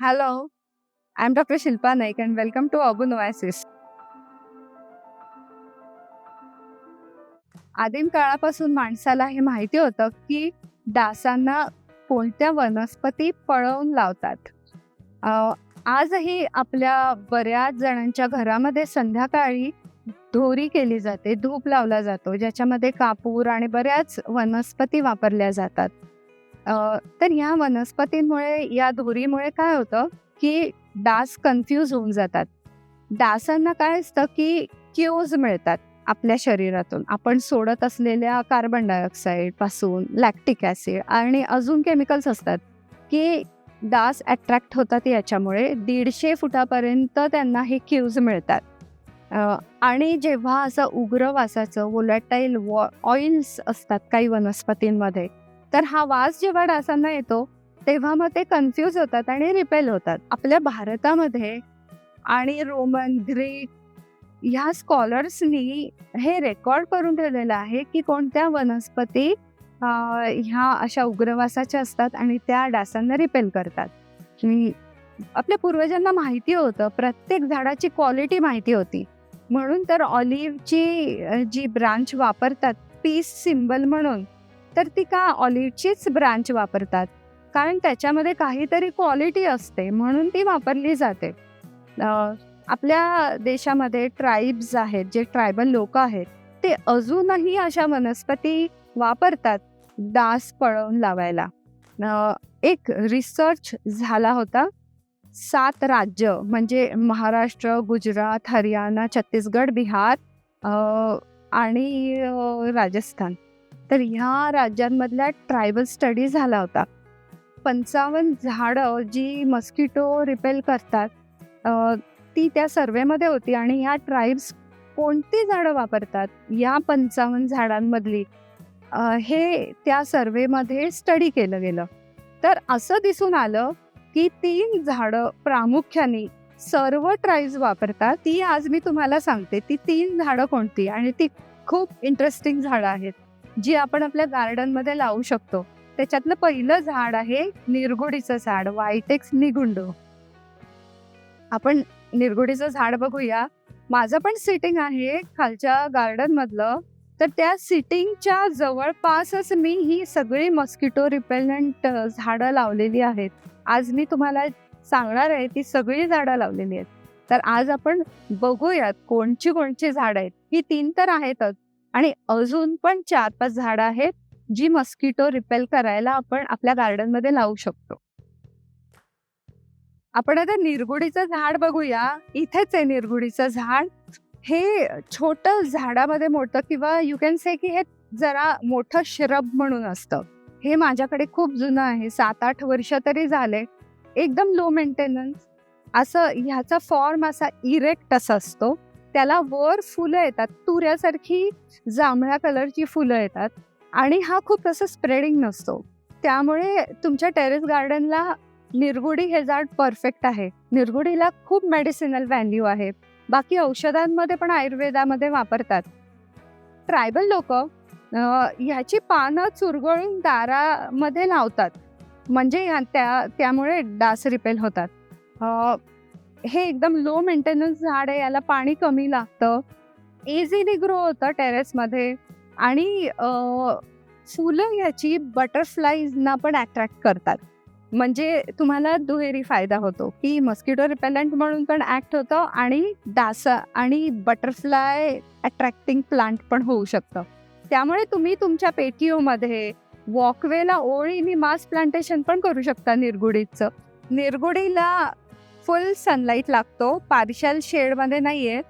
Hello, I'm Dr. Shilpa Naik and welcome to Urban Oasis. आदिम काळापासून माणसाला हे माहिती होतं की डासांना कोणत्या वनस्पती पळवून लावतात आजही आपल्या बऱ्याच जणांच्या घरामध्ये संध्याकाळी दोरी केली जाते धूप लावला जातो ज्याच्यामध्ये कापूर आणि बऱ्याच वनस्पती वापरल्या जातात तर या वनस्पतींमुळे या दोरीमुळे काय होतं की डास कन्फ्यूज होऊन जातात. डासांना काय असतं की क्यूज मिळतात आपल्या शरीरातून. आपण सोडत असलेल्या कार्बन डायऑक्साईडपासून लॅक्टिक ॲसिड आणि अजून केमिकल्स असतात की डास अट्रॅक्ट होतात याच्यामुळे दीडशे फुटापर्यंत त्यांना हे क्यूज मिळतात. आणि जेव्हा असं उग्र वासाचं वोलॅटाईल वॉ ऑइल्स असतात काही वनस्पतींमध्ये तर हा वास जेव्हा डासांना येतो तेव्हा मग ते कन्फ्यूज होतात आणि रिपेल होतात. आपल्या भारतामध्ये आणि रोमन ग्रीक ह्या स्कॉलर्सनी हे रेकॉर्ड करून ठेवलेलं आहे की कोणत्या वनस्पती ह्या अशा उग्रवासाच्या असतात आणि त्या डासांना रिपेल करतात. आपल्या पूर्वजांना माहिती होतं प्रत्येक झाडाची क्वालिटी माहिती होती. म्हणून तर ऑलिव्हची जी ब्रांच वापरतात पीस सिम्बल म्हणून तर ती का ऑलिव्हचीच ब्रांच वापरतात? कारण त्याच्यामध्ये काहीतरी क्वालिटी असते म्हणून ती वापरली जाते. आपल्या देशामध्ये ट्राईब्स आहेत जे ट्रायबल लोक आहेत ते अजूनही अशा वनस्पती वापरतात डास पळवून लावायला. एक रिसर्च झाला होता सात राज्य म्हणजे महाराष्ट्र गुजरात हरियाणा छत्तीसगड बिहार आणि राजस्थान. तर ह्या राज्यांमधल्या ट्रायबल स्टडी झाला होता. पंचावन्न झाडं जी मस्किटो रिपेल करतात ती त्या सर्वेमध्ये होती आणि ह्या ट्राईब्स कोणती झाडं वापरतात? या पंचावन्न झाडांमधली हे त्या सर्वेमध्ये स्टडी केलं गेलं. तर असं दिसून आलं की तीन झाडं प्रामुख्याने सर्व ट्राईब्स वापरतात. ती आज मी तुम्हाला सांगते ती तीन झाडं कोणती? आणि ती खूप इंटरेस्टिंग झाडं आहेत. जी आपण आपल्या गार्डनमध्ये लावू शकतो. त्याच्यातलं पहिलं झाड आहे निरगुडीचं झाड वायटेक्स निगुंडो. आपण निरगुडीचं झाड बघूया. माझं पण सिटिंग आहे खालच्या गार्डन मधलं. तर त्या सिटिंगच्या जवळपासच मी ही सगळी मस्किटो रिपेलंट झाडं लावलेली आहेत. आज मी तुम्हाला सांगणार आहे ती सगळी झाडं लावलेली आहेत. तर आज आपण बघूयात कोणची कोणची झाडं आहेत. ही तीन तर आहेतच. आणि अजून पण चार पाच झाडं आहेत जी मस्किटो रिपेल करायला आपण आपल्या गार्डनमध्ये लावू शकतो. आपण आता निरगुडीचं झाड बघूया. इथेच आहे निरगुडीचं झाड. हे छोट झाडामध्ये मोठं किंवा यू कॅन से की हे जरा मोठं श्रब म्हणून असतं. हे माझ्याकडे खूप जुनं आहे. सात आठ वर्ष तरी झाले. एकदम लो मेंटेनन्स असं ह्याचा फॉर्म असा इरेक्ट असा असतो. त्याला वर फुलं येतात. तुऱ्यासारखी जांभळ्या कलरची फुलं येतात. आणि हा खूप असं स्प्रेडिंग नसतो. त्यामुळे तुमच्या टेरेस गार्डनला निरगुडी हे झाड परफेक्ट आहे. निरगुडीला खूप मेडिसिनल व्हॅल्यू आहे. बाकी औषधांमध्ये पण आयुर्वेदामध्ये वापरतात. ट्रायबल लोक ह्याची पानं चुरगळून दारामध्ये लावतात. म्हणजे त्या त्यामुळे डास रिपेल होतात. हे एकदम लो मेंटेनन्स झाड आहे याला पाणी कमी लागतं. इझिली ग्रो होतं टेरेसमध्ये आणि फुलं ह्याची बटरफ्लाईजना पण अट्रॅक्ट करतात. म्हणजे तुम्हाला दुहेरी फायदा होतो की मस्किटो रिपेलंट म्हणून पण ॲक्ट होतं आणि डासा आणि बटरफ्लाय अट्रॅक्टिंग प्लांट पण होऊ शकतं. त्यामुळे तुम्ही तुमच्या पेटीओमध्ये वॉकवेला ओळीने मास प्लांटेशन पण करू शकता निरगुडीचं. निरगुडीला फुल सनलाईट लागतो. पार्शल शेडमध्ये नाही आहेत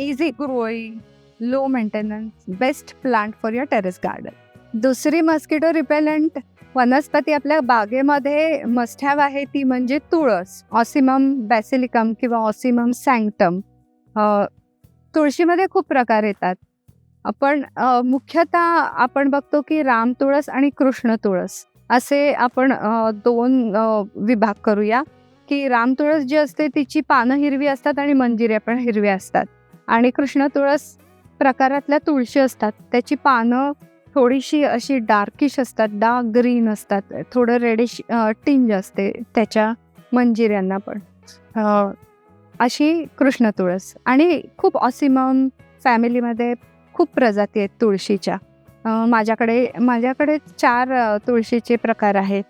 easy growing low maintenance best plant for your terrace garden दुसरी मस्किटो रिपेलंट वनस्पती आपल्या बागेमध्ये मस्ट हॅव आहे ती म्हणजे तुळस ऑसिमम बॅसिलिकम किंवा ऑसिमम सँक्टम तुळशीमध्ये खूप प्रकार येतात. आपण मुख्यतः आपण बघतो की राम तुळस आणि कृष्ण तुळस. असे आपण दोन विभाग करूया की राम तुळस जी असते तिची पानं हिरवी असतात आणि मंजिऱ्या पण हिरव्या असतात. आणि कृष्ण तुळस प्रकारातल्या तुळशी असतात. त्याची पानं थोडीशी अशी डार्किश असतात डार्क ग्रीन असतात. थोडं रेडिश टिंज असते त्याच्या मंजिऱ्यांना पण. अशी कृष्ण तुळस. आणि खूप ऑसिमम फॅमिलीमध्ये खूप प्रजाती आहेत तुळशीच्या. माझ्याकडे माझ्याकडे चार तुळशीचे प्रकार आहेत.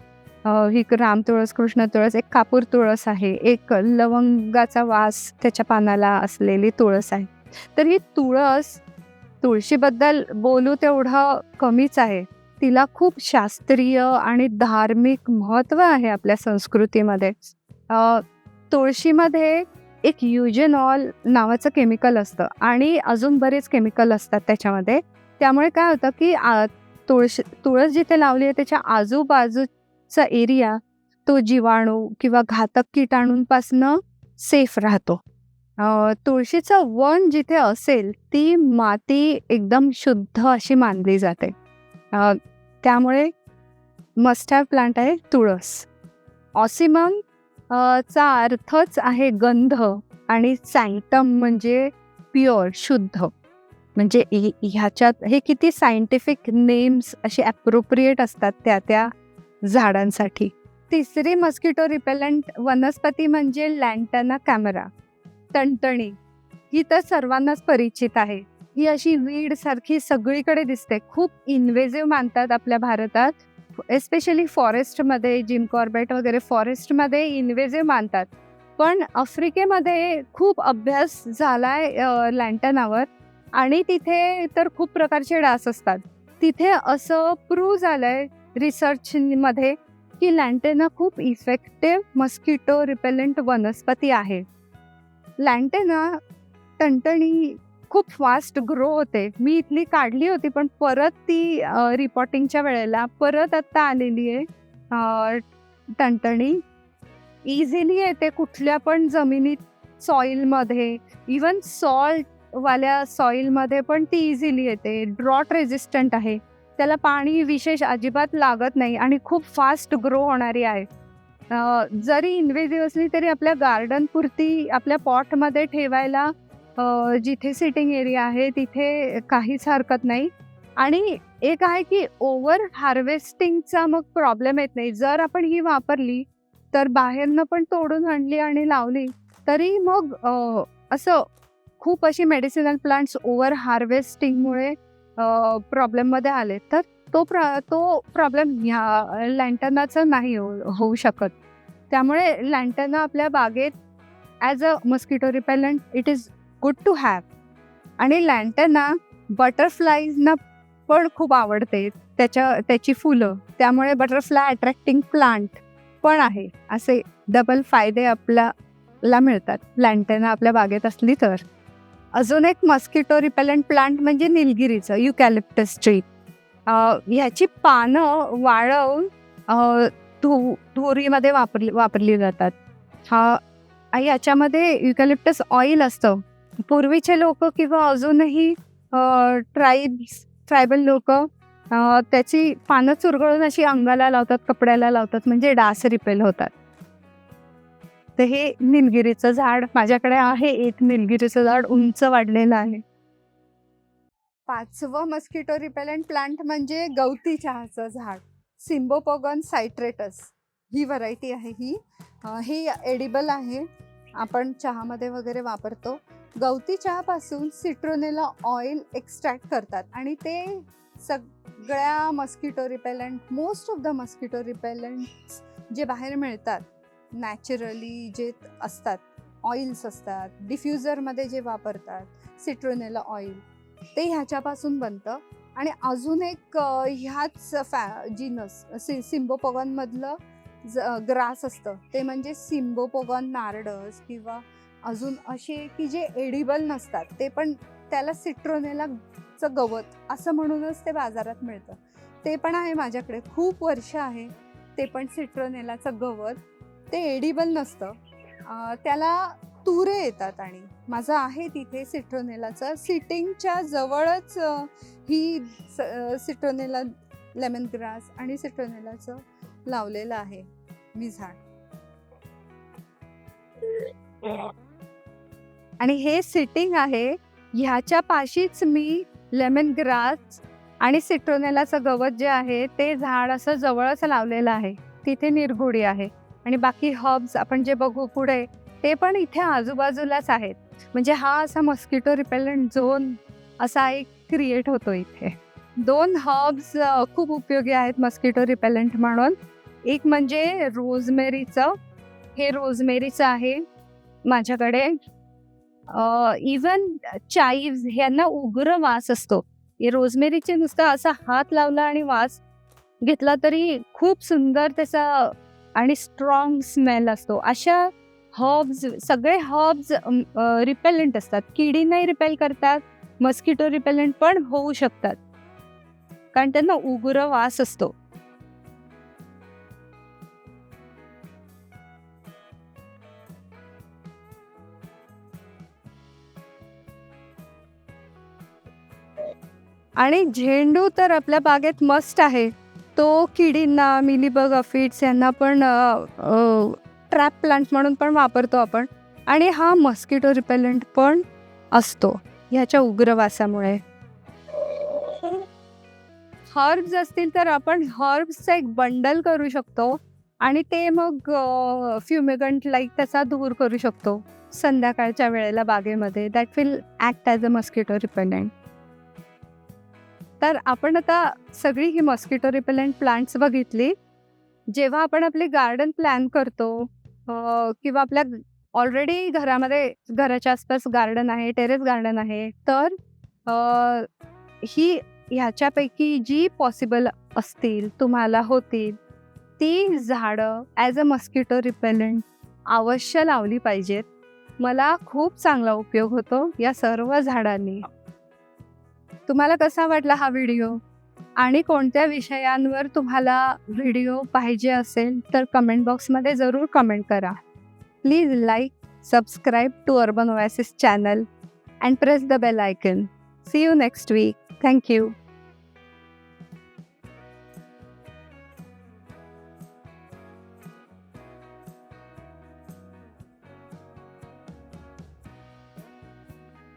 ही राम तुळस कृष्ण तुळस एक कापूर तुळस आहे एक लवंगाचा वास त्याच्या पानाला असलेली तुळस आहे. तर ही तुळस तुळशीबद्दल बोलू तेवढं कमीच आहे. तिला खूप शास्त्रीय आणि धार्मिक महत्त्व आहे आपल्या संस्कृतीमध्ये. तुळशीमध्ये एक युजेनॉल नावाचं केमिकल असतं आणि अजून बरेच केमिकल असतात त्याच्यामध्ये. त्यामुळे काय होतं की आ, तुळशी तुळस जिथे लावली आहे त्याच्या आजूबाजूचा एरिया तो जीवाणू किंवा घातक किटाणूंपासनं सेफ राहतो. तुळशीचं वन जिथे असेल ती माती एकदम शुद्ध अशी मानली जाते. त्यामुळे मस्ट हॅव प्लांट आहे तुळस. ऑसिमम चा अर्थच आहे गंध आणि सँक्टम म्हणजे प्युअर शुद्ध. म्हणजे ह्याच्यात हे किती सायंटिफिक नेम्स असे ॲप्रोप्रिएट असतात त्या त्या झाडांसाठी. तिसरी मस्किटो रिपेलंट वनस्पती म्हणजे लँटना कॅमेरा टणटणी ही तर सर्वांनाच परिचित आहे. ही अशी वीड सारखी सगळीकडे दिसते. खूप इन्व्हेजिव्ह मानतात आपल्या भारतात. एस्पेशली फॉरेस्टमध्ये जिम कॉर्बेट वगैरे फॉरेस्टमध्ये इन्व्हेजिव्ह मानतात. पण आफ्रिकेमध्ये खूप अभ्यास झाला आहे लँटनावर आणि तिथे तर खूप प्रकारचे डास असतात. तिथे असं प्रूव्ह झालंय रिसर्चमध्ये की लँटेना खूप इफेक्टिव्ह मस्किटो रिपेलंट वनस्पती आहे. लँटेना टणटणी खूप फास्ट ग्रो होते. मी इथली काढली होती पण परत ती रिपोर्टिंगच्या वेळेला परत आत्ता आलेली आहे टणटणी. इझिली येते कुठल्या पण जमिनीत सॉईलमध्ये इवन वाल्या सॉईलमध्ये पण ती इझिली येते. ड्रॉट रेजिस्टंट आहे. त्याला पाणी विशेष अजिबात लागत नाही आणि खूप फास्ट ग्रो होणारी आहे. जरी इन्व्हेजिव्ह असली तरी आपल्या गार्डन पुरती आपल्या पॉटमध्ये ठेवायला जिथे सिटिंग एरिया आहे तिथे काहीच हरकत नाही. आणि एक आहे की ओव्हर हार्वेस्टिंगचा मग प्रॉब्लेम येत नाही. जर आपण ही वापरली तर बाहेरनं पण तोडून आणली आणि लावली तरी मग असं खूप अशी मेडिसिनल प्लांट्स ओव्हर हार्वेस्टिंगमुळे प्रॉब्लेममध्ये आले तर तो प्र तो प्रॉब्लेम ह्या लँटनाचं नाही हो होऊ शकत. त्यामुळे लँटना आपल्या बागेत as a mosquito repellent it is good to have आणि लँटना बटरफ्लाईजना पण खूप आवडते. त्याच्या त्याची फुलं. त्यामुळे बटरफ्लाय अट्रॅक्टिंग प्लांट पण आहे. असे डबल फायदे आपल्याला मिळतात. लँटेना आपल्या बागेत असली तर. अजून एक मस्किटो रिपेलंट प्लांट म्हणजे निलगिरीचं युकॅलिप्टस ट्री ह्याची पानं वाळवून धु धुरीमध्ये वापरली वापरली जातात. हा याच्यामध्ये युकॅलिप्टस ऑइल असतं. पूर्वीचे लोक किंवा अजूनही ट्राईब्स ट्रायबल लोक त्याची पानं चुरगळून अशी अंगाला लावतात कपड्याला लावतात म्हणजे डास रिपेल होतात. तर हे निलगिरीचं झाड माझ्याकडे आहे एक निलगिरीचं झाड उंच वाढलेलं आहे. पाचवं मस्किटो रिपेलंट प्लांट म्हणजे गवती चहाचं झाड सिम्बोपोगन सायट्रेटस ही व्हरायटी आहे ही. ही एडिबल आहे. आपण चहामध्ये वगैरे वापरतो. गवती चहापासून सिट्रोनेला ऑइल एक्स्ट्रॅक्ट करतात आणि ते सगळ्या mosquito repellent most of the mosquito repellent जे बाहेर मिळतात नॅचरली जे असतात ऑइल्स असतात डिफ्युजरमध्ये जे वापरतात सिट्रोनेला ऑइल ते ह्याच्यापासून बनतं. आणि अजून एक ह्याच फॅ जिनस सि सिम्बोपोगॉनमधलं ज ग्रास असतं ते म्हणजे सिम्बोपोगॉन नारडस किंवा अजून असे की जे एडिबल नसतात ते पण त्याला सिट्रोनेलाचं गवत असं म्हणूनच ते बाजारात मिळतं. ते पण आहे माझ्याकडे खूप वर्ष आहे ते पण सिट्रोनेलाचं गवत. ते एडिबल नसतं. त्याला तुरे येतात आणि माझं आहे तिथे सिट्रोनेलाचं सिटिंगच्या जवळच ही सिट्रोनेला लेमन ग्रास आणि सिट्रोनेलाचं लावलेलं आहे मी झाड. आणि हे सिटिंग आहे. ह्याच्या पाशीच मी लेमन ग्रास आणि सिट्रोनेलाचं गवत जे आहे ते झाड असं जवळच लावलेलं आहे. तिथे निरगुडी आहे. आणि बाकी हर्ब्स आपण जे बघू पुढे ते पण इथे आजूबाजूलाच आहेत. म्हणजे हा असा मस्किटो रिपेलंट झोन असा एक क्रिएट होतो इथे. दोन हर्ब्स खूप उपयोगी आहेत मस्किटो रिपेलंट म्हणून. एक म्हणजे रोजमेरीचं हे रोजमेरीचं आहे माझ्याकडे. इवन चाईव्स ह्यांना उग्र वास असतो. हे रोजमेरीचे नुसतं असा हात लावला आणि वास घेतला तरी खूप सुंदर त्याचा आणि स्ट्रॉंग स्मेल असतो. अशा हर्ब्स सगळे हर्ब्स रिपेलंट असतात. किडी नाही रिपेल करतात मस्किटो रिपेलंट पण होऊ शकतात. कारण त्यांना उग्र वास असतो. आणि झेंडू तर आपल्या बागेत मस्ट आहे. तो किडींना मिलीबग अफिट्स यांना पण ट्रॅप प्लांट म्हणून पण वापरतो आपण. आणि हा मस्किटो रिपेलंट पण असतो ह्याच्या उग्रवासामुळे. हर्ब्स असतील तर आपण हर्ब्सचं एक बंडल करू शकतो. आणि ते मग फ्युमिगंट लाईक त्याचा दूर करू शकतो. संध्याकाळच्या वेळेला बागेमध्ये. That will act as a mosquito repellent. तर आपण आता सगळी ही मॉस्किटो रिपेलंट प्लांट्स बघितली. जेव्हा आपण आपले गार्डन प्लॅन करतो किंवा आपल्या ऑलरेडी घरामध्ये घराच्या आसपास गार्डन आहे टेरेस गार्डन आहे तर ही ह्याच्यापैकी जी पॉसिबल असतील तुम्हाला होतील ती झाडं ॲज अ मस्किटो रिपेलंट अवश्य लावली पाहिजेत. मला खूप चांगला उपयोग होतो या सर्व झाडांनी. तुम्हाला कसा वाटला हा व्हिडिओ? आणि कोणत्या विषयांवर तुम्हाला व्हिडिओ पाहिजे असेल तर कमेंट बॉक्समध्ये जरूर कमेंट करा. Please like subscribe to Urban Oasis channel and press the bell icon see you next week thank you